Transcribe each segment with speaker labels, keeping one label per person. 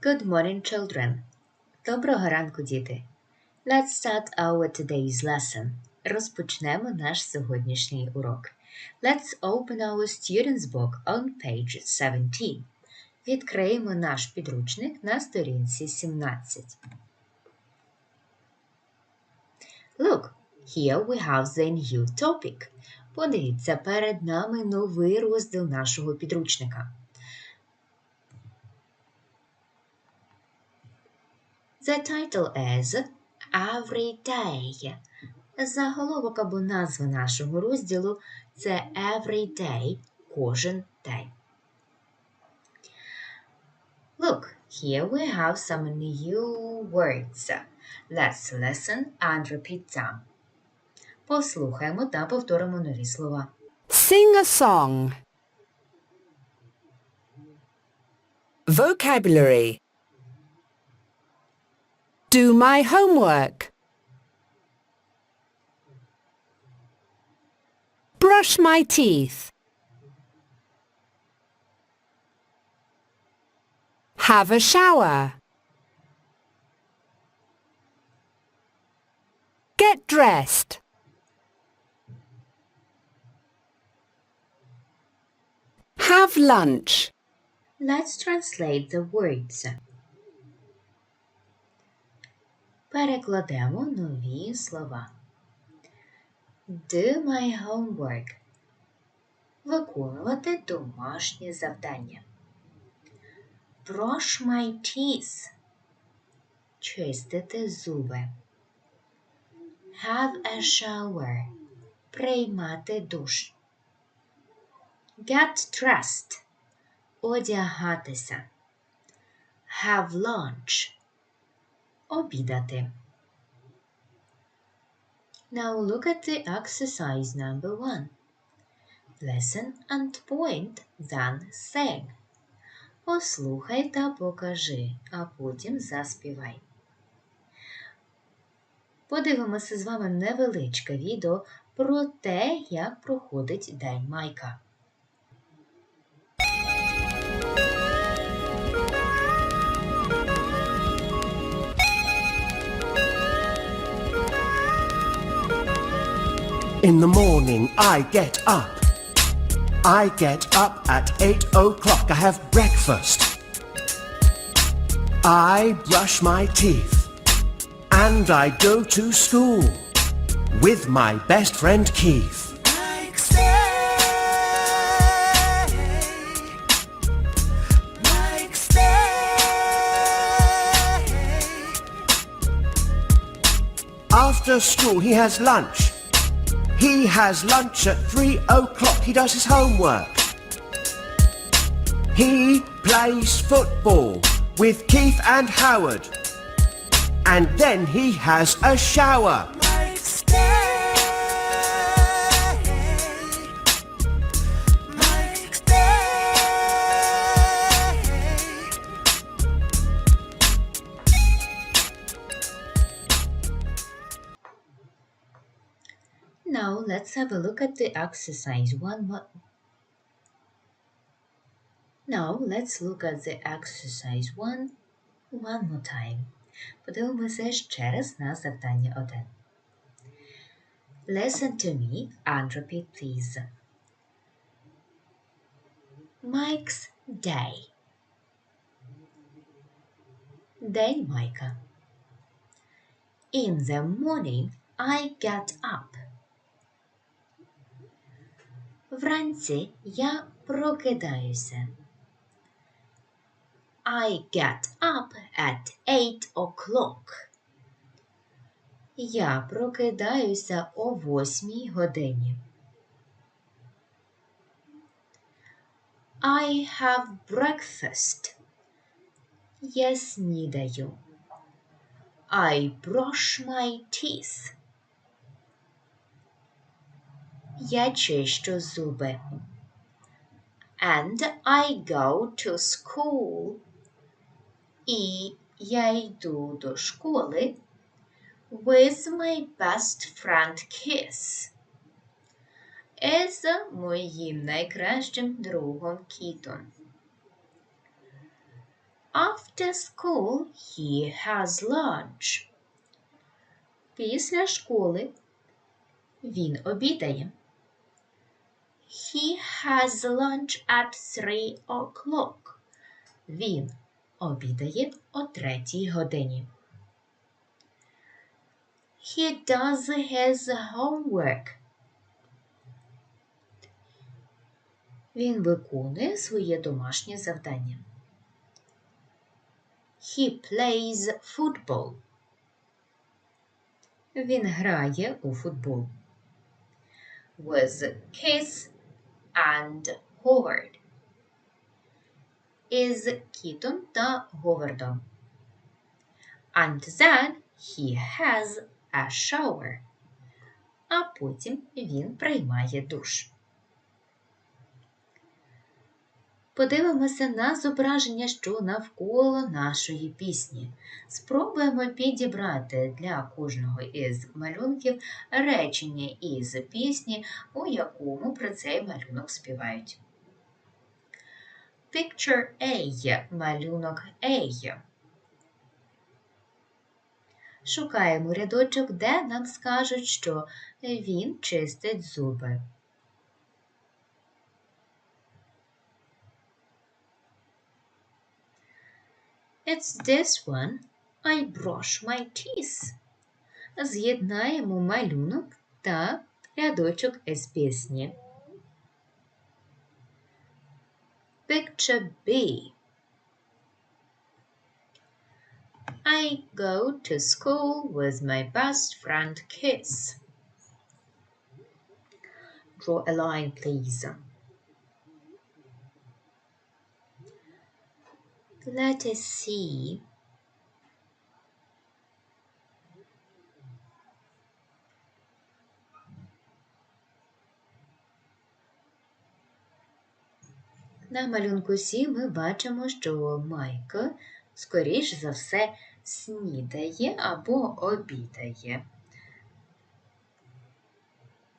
Speaker 1: Good morning, children. Доброго ранку, діти. Let's start our today's lesson. Розпочнемо наш сьогоднішній урок. Let's open our student's book on page 17. Відкриємо наш підручник на сторінці 17. Look, here we have the new topic. Подивіться, перед нами новий розділ нашого підручника. The title is Every Day. Заголовок або назва нашого розділу це Every Day кожен день. Look, here we have some new words. Let's listen and repeat them. Послухаємо та повторимо нові слова.
Speaker 2: Sing a song. Vocabulary. Do my homework. Brush my teeth. Have a shower. Get dressed. Have lunch.
Speaker 1: Let's translate the words. Перекладемо нові слова. Do my homework. Виконувати домашнє завдання. Brush my teeth. Чистити зуби. Have a shower. Приймати душ. Get dressed. Одягатися. Have lunch. Обідати. Now look at the exercise number one. Listen and point, then sing. Послухай та покажи, а потім заспівай. Подивимося з вами невеличке відео про те, як проходить День Майка.
Speaker 3: In the morning, I get up. I get up at 8 o'clock. I have breakfast. I brush my teeth. And I go to school with my best friend Keith. After school, he has lunch. He has lunch at three o'clock. He does his homework. He plays football with Keith and Howard. And then he has a shower.
Speaker 1: let's have a look at the exercise one more. Now let's look at the exercise one one more time. Подивимося ще раз на завдання 1. Listen to me and repeat please. Mike's day. День Майка. In the morning I get up. Вранці я прокидаюся. I get up at 8 o'clock. Я прокидаюся о восьмій годині. I have breakfast. Я снідаю. I brush my teeth. Я чищу зуби. And I go to school. І я йду до школи with my best friend Kiss. Із моїм найкращим другом Кітом. After school he has lunch. Після школи він обідає. He has lunch at three o'clock. Він обідає о третій годині. He does his homework. Він виконує своє домашнє завдання. He plays football. Він грає у футбол. With Kiss and Howard. Із Кітом та Говардом. And then he has a shower. А потім він приймає душ. Подивимося на зображення, що навколо нашої пісні. Спробуємо підібрати для кожного із малюнків речення із пісні, у якому про цей малюнок співають. Picture A. Малюнок A. Шукаємо рядочок, де нам скажуть, що він чистить зуби. It's this one. I brush my teeth. З'єднаємо малюнок та рядочок із пісні. Picture B. I go to school with my best friend Kiss. Draw a line, please. Let us see. На малюнку Сі ми бачимо, що Майк, скоріш за все, снідає або обідає.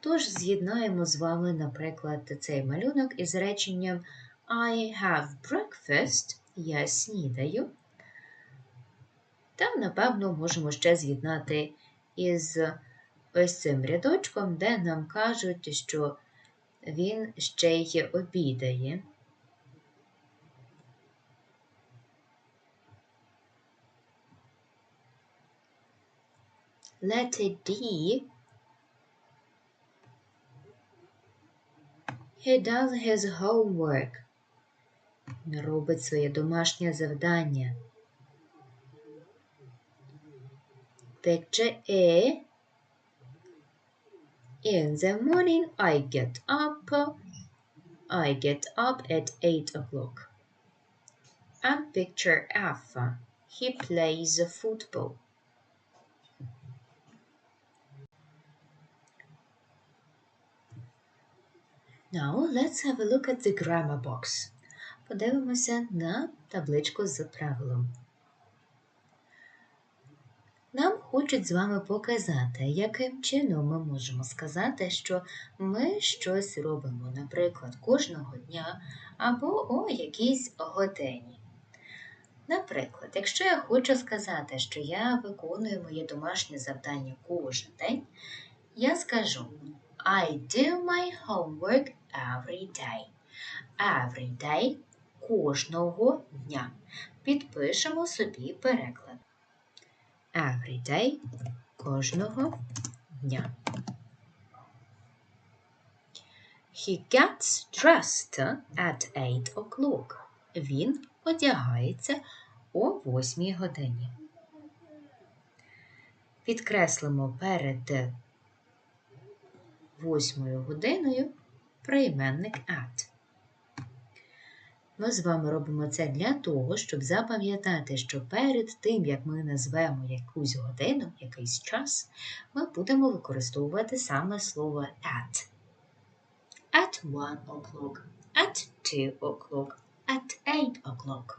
Speaker 1: Тож з'єднаємо з вами, наприклад, цей малюнок із реченням I have breakfast. Я снідаю. Та, напевно, можемо ще з'єднати із ось цим рядочком, де нам кажуть, що він ще й обідає. Letter D. He does his homework. Робить своє домашнє завдання. Picture A. In the morning I get up. I get up at 8 o'clock. And picture F. He plays football. Now let's have a look at the grammar box. Подивимося на табличку з правилом. Нам хочуть з вами показати, яким чином ми можемо сказати, що ми щось робимо, наприклад, кожного дня або о якійсь годині. Наприклад, якщо я хочу сказати, що я виконую моє домашнє завдання кожен день, я скажу I do my homework every day. Every day кожного дня. Підпишемо собі переклад. Every day кожного дня. He gets dressed at 8 o'clock. Він одягається о 8 годині. Підкреслимо перед 8 годиною прийменник at. Ми з вами робимо це для того, щоб запам'ятати, що перед тим, як ми назвемо якусь годину, якийсь час, ми будемо використовувати саме слово at. At 1 o'clock, at 2 o'clock, at 8 o'clock.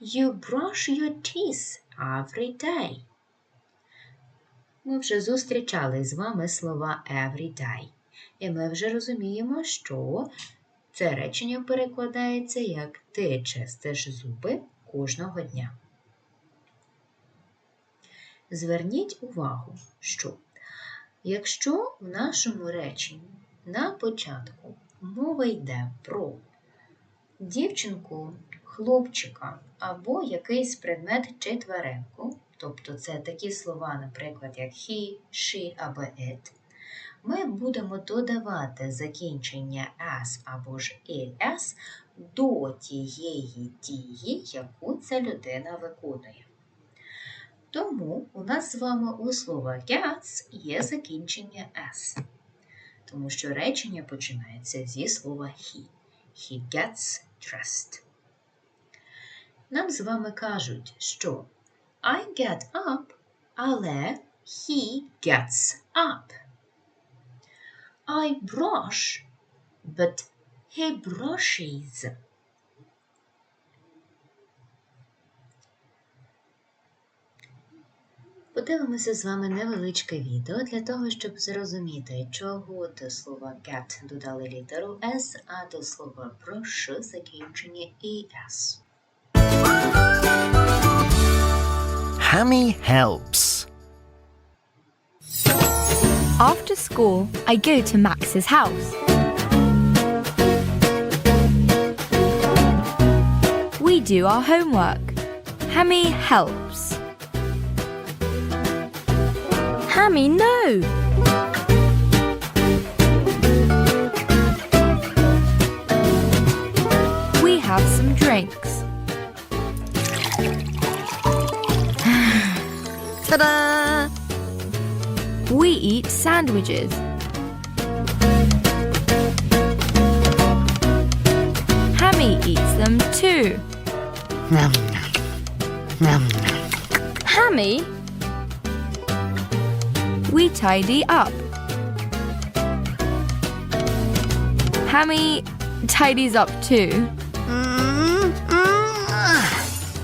Speaker 1: You brush your teeth every day. Ми вже зустрічали з вами слова every day. І ми вже розуміємо, що Це речення перекладається як ти чистиш зуби кожного дня. Зверніть увагу, що якщо в нашому реченні на початку мова йде про дівчинку, хлопчика або якийсь предмет чи тваринку, тобто це такі слова, наприклад, як he, she або it, ми будемо додавати закінчення s або ж es до тієї дії, яку ця людина виконує. Тому у нас з вами у слова gets є закінчення s, тому що речення починається зі слова he. He gets dressed. Нам з вами кажуть, що I get up, але he gets up. I brush, but he brushes. Подивимося з вами невеличке відео для того, щоб зрозуміти, чого до слова get додали літеру S, а до слова brush закінчення ES.
Speaker 4: Hammy helps.
Speaker 5: After school, I go to Max's house. We do our homework. Hammy helps. Hammy, no! Sandwiches. Hammy eats them too. Hammy? We tidy up. Hammy tidies up too.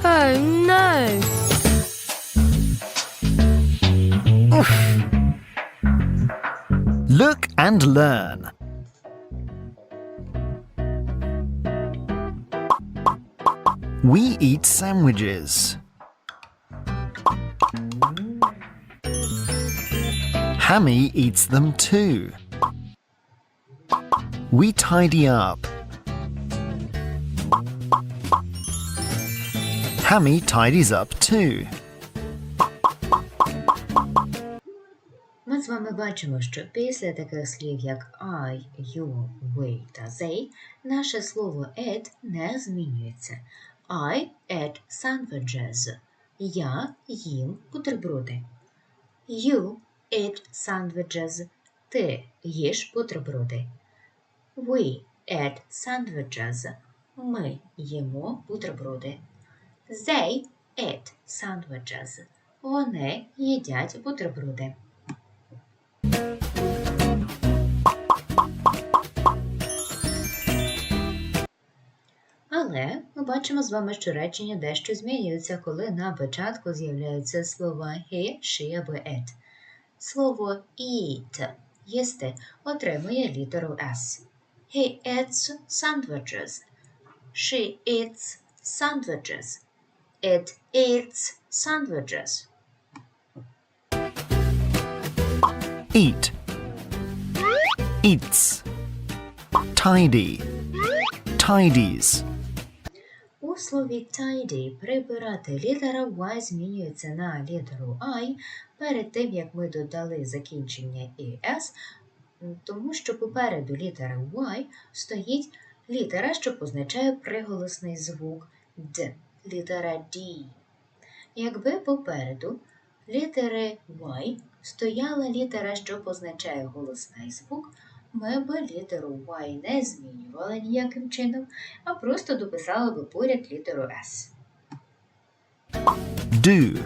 Speaker 5: Oh no!
Speaker 4: Look and learn. We eat sandwiches. Hammy eats them too. We tidy up. Hammy tidies up too.
Speaker 1: Бачимо, що після таких слів, як I, you, we та they, наше слово eat не змінюється. I eat sandwiches. Я їм бутерброди. You eat sandwiches. Ти їш бутерброди. We eat sandwiches. Ми їмо бутерброди. They eat sandwiches. Вони їдять бутерброди. Але ми бачимо з вами, що речення дещо змінюються, коли на початку з'являються слова he, she або it. Слово eat їсти отримує літеру S. He eats sandwiches. She eats sandwiches. It eats sandwiches.
Speaker 4: Eat. Eats. Tidy. Tidies.
Speaker 1: У слові tidy прибирати літера Y змінюється на літеру I перед тим, як ми додали закінчення ES, тому що попереду літери Y стоїть літера, що позначає приголосний звук D, літера D. Якби попереду літери Y стояла літера, що позначає голосний звук, ми б літеру Y не змінювали ніяким чином, а просто дописали би поряд літеру S.
Speaker 4: Do.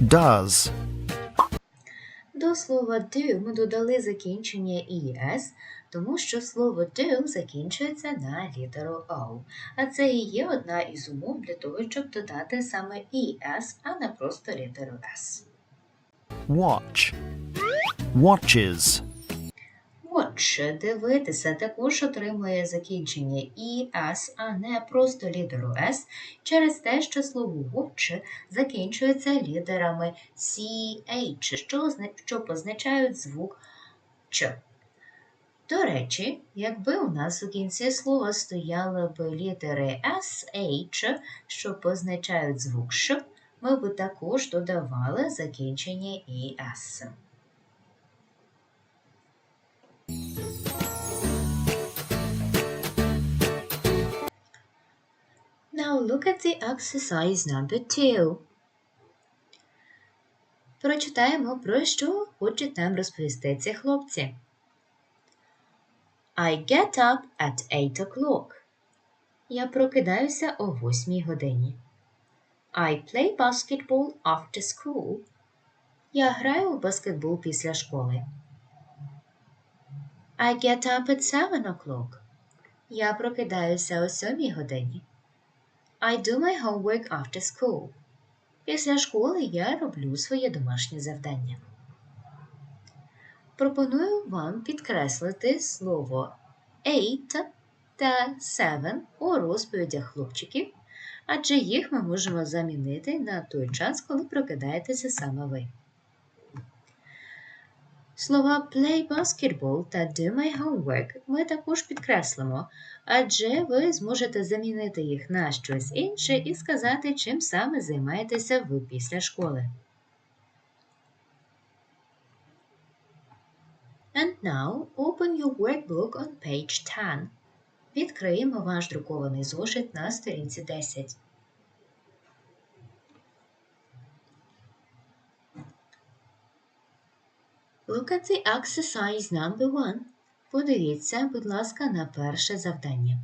Speaker 4: Does.
Speaker 1: До слова do ми додали закінчення «es», тому що слово do закінчується на літеру O. А це і є одна із умов для того, щоб додати саме «es», а не просто літеру S.
Speaker 4: Watch. Watches.
Speaker 1: Watch дивитися, також отримує закінчення «es», а не просто літеру «s» через те, що слово watch закінчується літерами «ch», що, що позначають звук «ч». До речі, якби у нас у кінці слова стояли б літери S, H, що позначають звук «ш», ми б також додавали закінчення «es». Now look at the exercise number two. Прочитаємо, про що хочуть нам розповісти ці хлопці. I get up at 8 o'clock. Я прокидаюся о 8 годині. I play basketball after school. Я граю у баскетбол після школи. I get up at 7 o'clock. Я прокидаюся о 7 годині. I do my homework after school. Після школи я роблю своє домашнє завдання. Пропоную вам підкреслити слово eight та seven у розповідях хлопчиків, адже їх ми можемо замінити на той час, коли прокидаєтеся саме ви. Слова play basketball та do my homework ми також підкреслимо, адже ви зможете замінити їх на щось інше і сказати, чим саме займаєтеся ви після школи. And now open your workbook on page 10. Відкриємо ваш друкований зошит на сторінці 10. Look at the exercise number one. Подивіться, будь ласка, на перше завдання.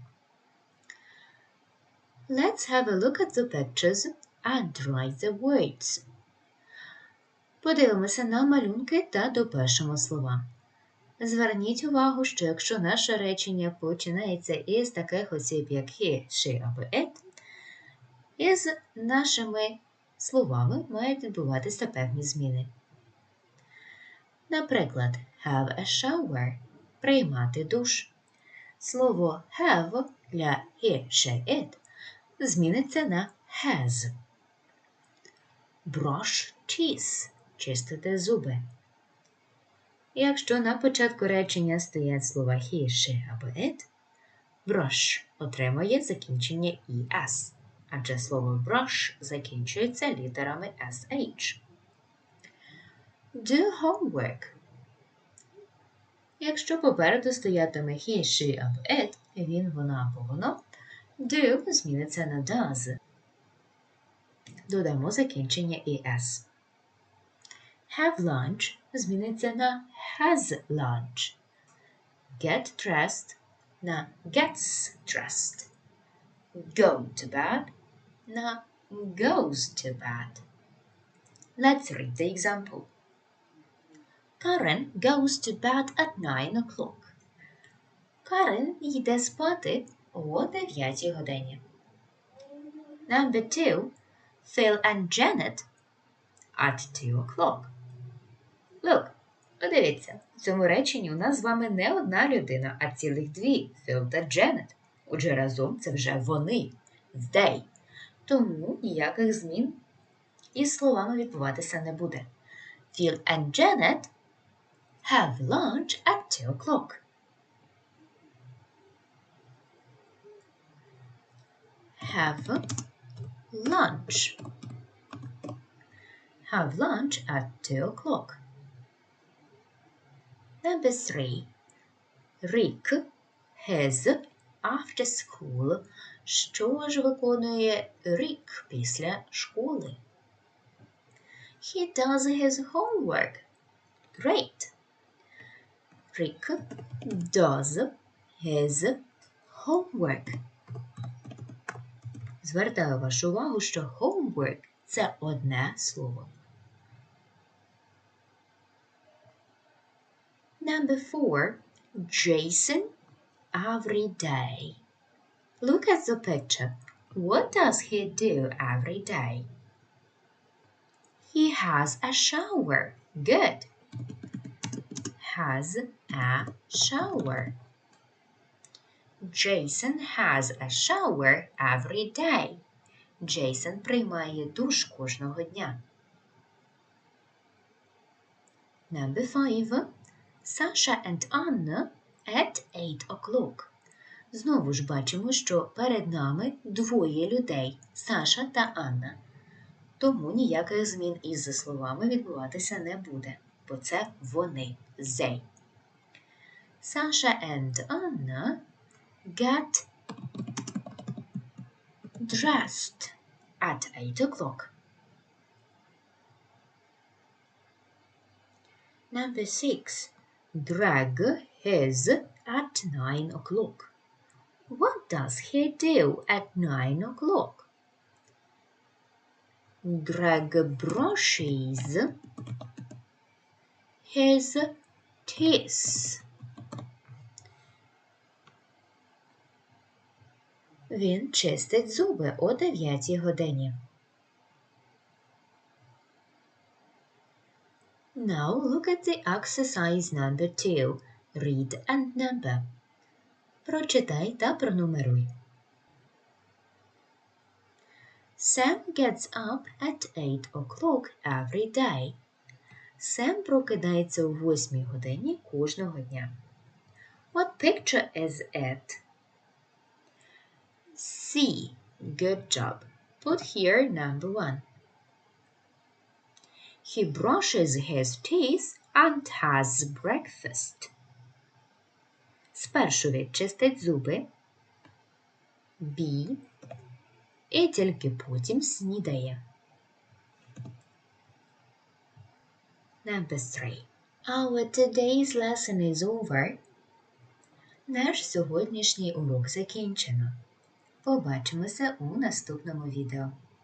Speaker 1: Let's have a look at the pictures and write the words. Подивимося на малюнки та допишемо слова. Зверніть увагу, що якщо наше речення починається із таких осіб, як he, she або it, із нашими словами мають відбуватися певні зміни. Наприклад, have a shower приймати душ. Слово have для he, she, it зміниться на has. Brush teeth чистити зуби. Якщо на початку речення стоять слова he, або it, brush отримує закінчення es, адже слово brush закінчується літерами sh. Do homework. Якщо попереду стоятиме he, або it, він, вона або воно, do зміниться на does. Додамо закінчення es. Have lunch зміниться на has lunch. Get dressed на gets dressed. Go to bed на goes to bed. Let's read the example. Karen goes to bed at 9 o'clock. Карен йде спати о 9 годині. Number two. Phil and Janet at 2 o'clock. Look, подивіться, в цьому реченні у нас з вами не одна людина, а цілих дві Філ та Дженет. Отже, разом це вже вони, they. Тому ніяких змін із словами відбуватися не буде. Phil and Janet have lunch at 2 o'clock. Have lunch. Have lunch at 2 o'clock. Number three. Rick has after school. Що ж виконує Рік після школи? He does his homework. Great. Rick does his homework. Звертаю вашу увагу, що homework – це одне слово. Number four, Jason every day. Look at the picture. What does he do every day? He has a shower. Good. has a shower. Jason has a shower every day. Джейсон приймає душ кожного дня. Number five. Саша and Anna at 8 o'clock. Знову ж бачимо, що перед нами двоє людей Саша та Анна. Тому ніяких змін із словами відбуватися не буде, бо це вони they. Саша and Anna get dressed at 8 o'clock. Number 6 drag his at nine o'clock. What does he do at nine o'clock? Greg brushes his teeth. Він чистить зуби о 9 годині. Now look at the exercise number 2. Read and number. Прочитай та пронумеруй. Sam gets up at 8 o'clock every day. Сем прокидається о 8 годині кожного дня. What picture is it? C. Good job. Put here number one. He brushes his teeth and has breakfast. Спершу він чистить зуби. B. І тільки потім снідає. Number three. Our today's lesson is over. Наш сьогоднішній урок закінчено. Побачимося у наступному відео.